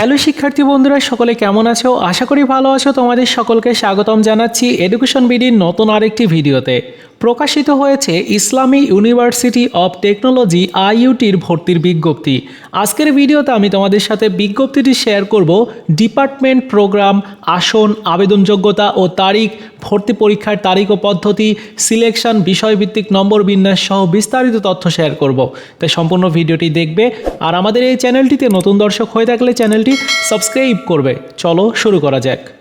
Hello শিক্ষার্থী বন্ধুরা, সকলে কেমন আছো? আশা করি ভালো আছো। তোমাদের সকলকে স্বাগতম জানাচ্ছি এডুকেশন বিডির নতুন আরেকটি ভিডিওতে। প্রকাশিত হয়েছে ইসলামী ইউনিভার্সিটি অব টেকনোলজি আইইউটির ভর্তির বিজ্ঞপ্তি। আজকের ভিডিওতে আমি তোমাদের সাথে বিজ্ঞপ্তিটি শেয়ার করব ডিপার্টমেন্ট প্রোগ্রাম, আসন, আবেদনযোগ্যতা ও তারিখ, ভর্তি পরীক্ষার তারিখ ও পদ্ধতি, সিলেকশন, বিষয়ভিত্তিক নম্বর বিন্যাস সহ বিস্তারিত তথ্য শেয়ার করব। তাই সম্পূর্ণ ভিডিওটি দেখবে আর আমাদের এই চ্যানেলটিতে নতুন দর্শক হয়ে থাকলে চ্যানেলটি সাবস্ক্রাইব করবে। চলো শুরু করা যাক।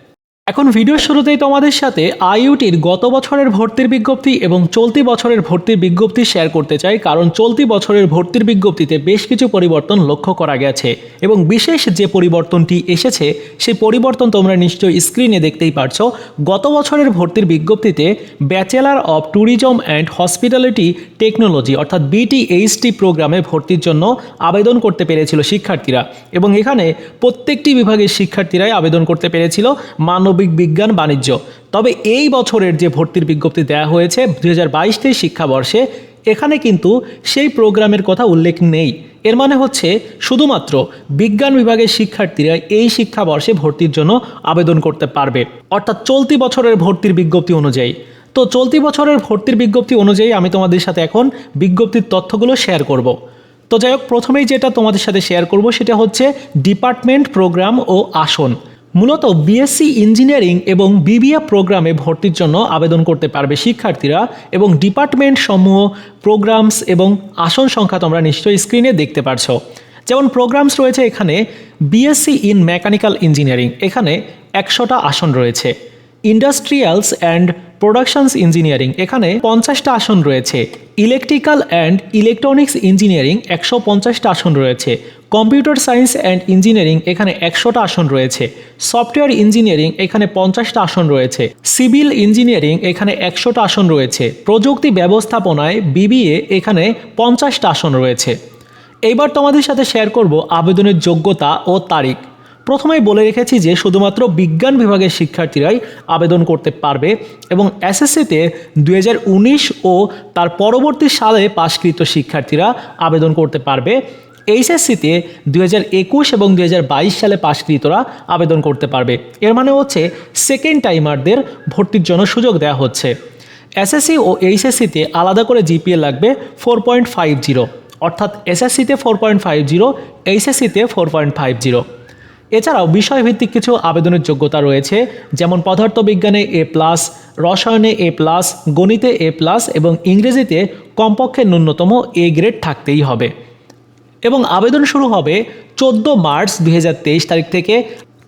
এখন ভিডিওর শুরুতেই তোমাদের সাথে আইইউটির গত বছরের ভর্তির বিজ্ঞপ্তি এবং চলতি বছরের ভর্তির বিজ্ঞপ্তি শেয়ার করতে চাই, কারণ চলতি বছরের ভর্তির বিজ্ঞপ্তিতে বেশ কিছু পরিবর্তন লক্ষ্য করা গেছে এবং বিশেষ যে পরিবর্তনটি এসেছে, সেই পরিবর্তন তোমরা নিশ্চয়ই স্ক্রিনে দেখতেই পারছ। গত বছরের ভর্তির বিজ্ঞপ্তিতে bachelor of tourism and hospitality technology অর্থাৎ বিটিএইচটি প্রোগ্রামে ভর্তির জন্য আবেদন করতে পেরেছিল শিক্ষার্থীরা এবং এখানে প্রত্যেকটি বিভাগের শিক্ষার্থীরাই আবেদন করতে পেরেছিল। মানবিক বিজ্ঞান, বাণিজ্য। তবে এই বছরের যে ভর্তির বিজ্ঞপ্তি দেওয়া হয়েছে দুই হাজার বাইশ তেইশ শিক্ষাবর্ষে, এখানে কিন্তু সেই প্রোগ্রামের কথা উল্লেখ নেই। এর মানে হচ্ছে শুধুমাত্র বিজ্ঞান বিভাগের শিক্ষার্থীরা এই শিক্ষাবর্ষে ভর্তির জন্য আবেদন করতে পারবে। অর্থাৎ চলতি বছরের ভর্তির বিজ্ঞপ্তি অনুযায়ী। তো চলতি বছরের ভর্তির বিজ্ঞপ্তি অনুযায়ী আমি তোমাদের সাথে এখন বিজ্ঞপ্তির তথ্যগুলো শেয়ার করব। তো যাই হোক, প্রথমেই যেটা তোমাদের সাথে শেয়ার করব সেটা হচ্ছে ডিপার্টমেন্ট প্রোগ্রাম ও আসন। মূলত বিএসসি ইঞ্জিনিয়ারিং এবং বিবিএ প্রোগ্রামে ভর্তির জন্য আবেদন করতে পারবে শিক্ষার্থীরা এবং ডিপার্টমেন্ট সমূহ প্রোগ্রামস এবং আসন সংখ্যা তোমরা নিশ্চয়ই স্ক্রিনে দেখতে পারছ। যেমন প্রোগ্রামস রয়েছে এখানে বিএসসি ইন মেকানিক্যাল ইঞ্জিনিয়ারিং এখানে একশোটা আসন রয়েছে। ইন্ডাস্ট্রিয়ালস অ্যান্ড প্রোডাকশনস ইঞ্জিনিয়ারিং এখানে পঞ্চাশটা আসন রয়েছে। ইলেকট্রিক্যাল অ্যান্ড ইলেকট্রনিক্স ইঞ্জিনিয়ারিং একশো পঞ্চাশটা আসন রয়েছে। কম্পিউটার সায়েন্স অ্যান্ড ইঞ্জিনিয়ারিং এখানে একশোটা আসন রয়েছে। সফটওয়্যার ইঞ্জিনিয়ারিং এখানে পঞ্চাশটা আসন রয়েছে। সিভিল ইঞ্জিনিয়ারিং এখানে একশোটা আসন রয়েছে। প্রযুক্তি ব্যবস্থাপনায় বিবিএ এখানে পঞ্চাশটা আসন রয়েছে। এইবার তোমাদের সাথে শেয়ার করব আবেদনের যোগ্যতা ও তারিখ। প্রথমেই বলে রেখেছি যে শুধুমাত্র বিজ্ঞান বিভাগের শিক্ষার্থীরাই আবেদন করতে পারবে এবং এসএসসিতে দু হাজার উনিশ ও তার পরবর্তী সালে পাশকৃত শিক্ষার্থীরা আবেদন করতে পারবে। এইচএসসিতে দুই হাজার একুশ এবং দুই হাজার বাইশ সালে পাশকৃতরা আবেদন করতে পারবে। এর মানে হচ্ছে সেকেন্ড টাইমারদের ভর্তির জন্য সুযোগ দেওয়া হচ্ছে। এসএসসি ও এইচএসসিতে আলাদা করে জিপিএ লাগবে ফোর পয়েন্ট ফাইভ জিরো অর্থাৎ এসএসসিতে ফোর পয়েন্ট ফাইভ জিরো এইচএসসিতে ফোর পয়েন্ট ফাইভ জিরো এছাড়াও বিষয়ভিত্তিক কিছু আবেদনের যোগ্যতা রয়েছে, যেমন পদার্থবিজ্ঞানে এ প্লাস, রসায়নে এ প্লাস, গণিতে এ প্লাস এবং ইংরেজিতে কমপক্ষে ন্যূনতম এ গ্রেড থাকতেই হবে। এবং আবেদন শুরু হবে চোদ্দ মার্চ দুই হাজার তেইশ তারিখ থেকে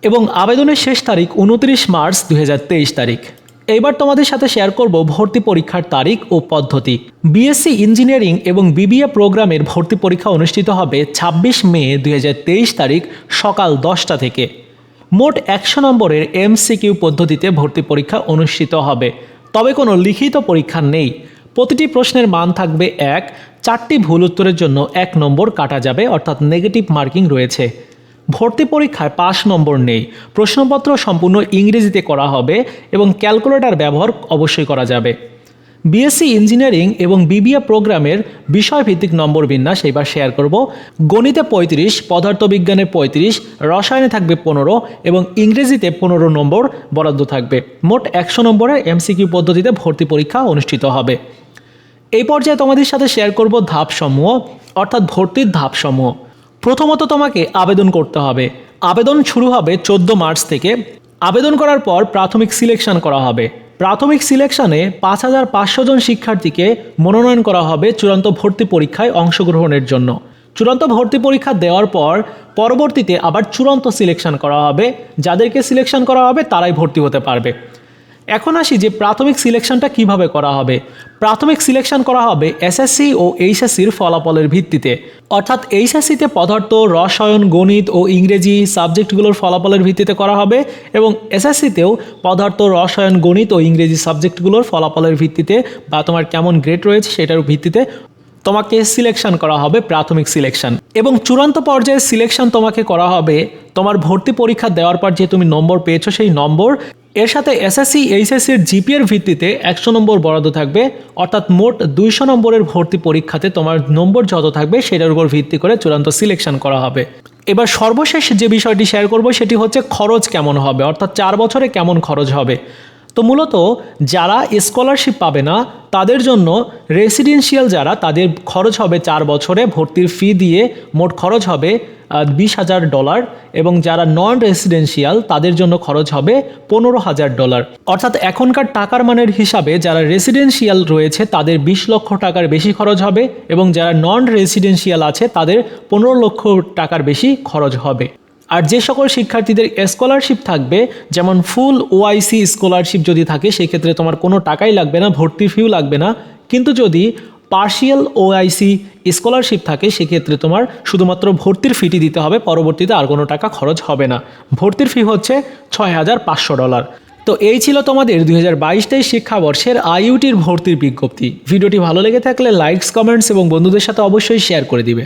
এবং আবেদনের শেষ তারিখ উনত্রিশ মার্চ দুই হাজার তেইশ তারিখ। এইবার তোমাদের সাথে শেয়ার করব ভর্তি পরীক্ষার তারিখ ও পদ্ধতি। বিএসসি ইঞ্জিনিয়ারিং এবং বিবিএ প্রোগ্রামের ভর্তি পরীক্ষা অনুষ্ঠিত হবে ২৬ মে দুই হাজার তেইশ তারিখ সকাল দশটা থেকে। মোট একশো নম্বরের এমসিকিউ পদ্ধতিতে ভর্তি পরীক্ষা অনুষ্ঠিত হবে। তবে কোনো লিখিত পরীক্ষা নেই। প্রতিটি প্রশ্নের মান থাকবে এক, চারটি ভুল উত্তরের জন্য এক নম্বর কাটা যাবে, অর্থাৎ নেগেটিভ মার্কিং রয়েছে। ভর্তি পরীক্ষায় পাস নম্বর নেই। প্রশ্নপত্র সম্পূর্ণ ইংরেজিতে করা হবে এবং ক্যালকুলেটর ব্যবহার অবশ্যই করা যাবে। বিএসসি ইঞ্জিনিয়ারিং এবং বিবিএ প্রোগ্রামের বিষয়ভিত্তিক নম্বর বিন্যাস এবার শেয়ার করব। গণিতে পঁয়ত্রিশ, পদার্থবিজ্ঞানে পঁয়ত্রিশ, রসায়নে থাকবে পনেরো এবং ইংরেজিতে পনেরো নম্বর বরাদ্দ থাকবে। মোট একশো নম্বরের এমসিকিউ পদ্ধতিতে ভর্তি পরীক্ষা অনুষ্ঠিত হবে। এই পর্যায়ে তোমাদের সাথে শেয়ার করব ধাপসমূহ, অর্থাৎ ভর্তির ধাপসমূহ। প্রথমত তোমাকে আবেদন করতে হবে। আবেদন শুরু হবে চোদ্দ মার্চ থেকে। আবেদন করার পর প্রাথমিক সিলেকশন করা হবে। প্রাথমিক সিলেকশনে পাঁচ হাজার পাঁচশো জন শিক্ষার্থীকে মনোনয়ন করা হবে চূড়ান্ত ভর্তি পরীক্ষায় অংশগ্রহণের জন্য। চূড়ান্ত ভর্তি পরীক্ষা দেওয়ার পর পরবর্তীতে আবার চূড়ান্ত সিলেকশন করা হবে। যাদেরকে সিলেকশন করা হবে তারাই ভর্তি হতে পারবে। এখন আসি যে প্রাথমিক সিলেকশনটা কীভাবে করা হবে। প্রাথমিক সিলেকশন করা হবে এসএসসি ও এইচএসসির ফলাফলের ভিত্তিতে। অর্থাৎ এইচএসসিতে পদার্থ, রসায়ন, গণিত ও ইংরেজি সাবজেক্টগুলোর ফলাফলের ভিত্তিতে করা হবে এবং এসএসসিতেও পদার্থ, রসায়ন, গণিত ও ইংরেজি সাবজেক্টগুলোর ফলাফলের ভিত্তিতে বা তোমার কেমন গ্রেড রয়েছে সেটার ভিত্তিতে তোমাকে সিলেকশন করা হবে প্রাথমিক সিলেকশন। এবং চূড়ান্ত পর্যায়ে সিলেকশন তোমাকে করা হবে তোমার ভর্তি পরীক্ষা দেওয়ার পর যে তুমি নম্বর পেয়েছ সেই নম্বর এর সাথে এসএসসি এইচএসসির জিপিএর ভিত্তিতে একশো নম্বর বরাদ্দ থাকবে, অর্থাৎ মোট দুইশো নম্বরের ভর্তি পরীক্ষাতে তোমার নম্বর যত থাকবে সেটার উপর ভিত্তি করে চূড়ান্ত সিলেকশন করা হবে। এবার সর্বশেষ যে বিষয়টি শেয়ার করব সেটি হচ্ছে খরচ কেমন হবে, অর্থাৎ চার বছরে কেমন খরচ হবে। তো মূলত যারা স্কলারশিপ পাবে না, তাদের জন্য রেসিডেন্সিয়াল যারা, তাদের খরচ হবে চার বছরে, ভর্তির ফি দিয়ে মোট খরচ হবে বিশ হাজার ডলার এবং যারা নন রেসিডেন্সিয়াল তাদের জন্য খরচ হবে পনেরো হাজার ডলার অর্থাৎ এখনকার টাকার মানের হিসাবে যারা রেসিডেন্সিয়াল রয়েছে, তাদের বিশ লক্ষ টাকার বেশি খরচ হবে এবং যারা নন রেসিডেন্সিয়াল আছে, তাদের পনেরো লক্ষ টাকার বেশি খরচ হবে। আর যে সকল শিক্ষার্থীদের স্কলারশিপ থাকবে, যেমন ফুল ওআইসি স্কলারশিপ যদি থাকে সেই ক্ষেত্রে তোমার কোনো টাকাই লাগবে না, ভর্তি ফিও লাগবে না। কিন্তু যদি পার্শিয়াল ওআইসি স্কলারশিপ থাকে, সেক্ষেত্রে তোমার শুধুমাত্র ভর্তির ফিটি দিতে হবে, পরবর্তীতে আর কোনো টাকা খরচ হবে না। ভর্তির ফি হচ্ছে ছয় হাজার পাঁচশো ডলার তো এই ছিল তোমাদের দুই হাজার বাইশ তেইশ শিক্ষাবর্ষের আইইউটির ভর্তির বিজ্ঞপ্তি। ভিডিওটি ভালো লেগে থাকলে লাইকস কমেন্টস এবং বন্ধুদের সাথে অবশ্যই শেয়ার করে দিবে।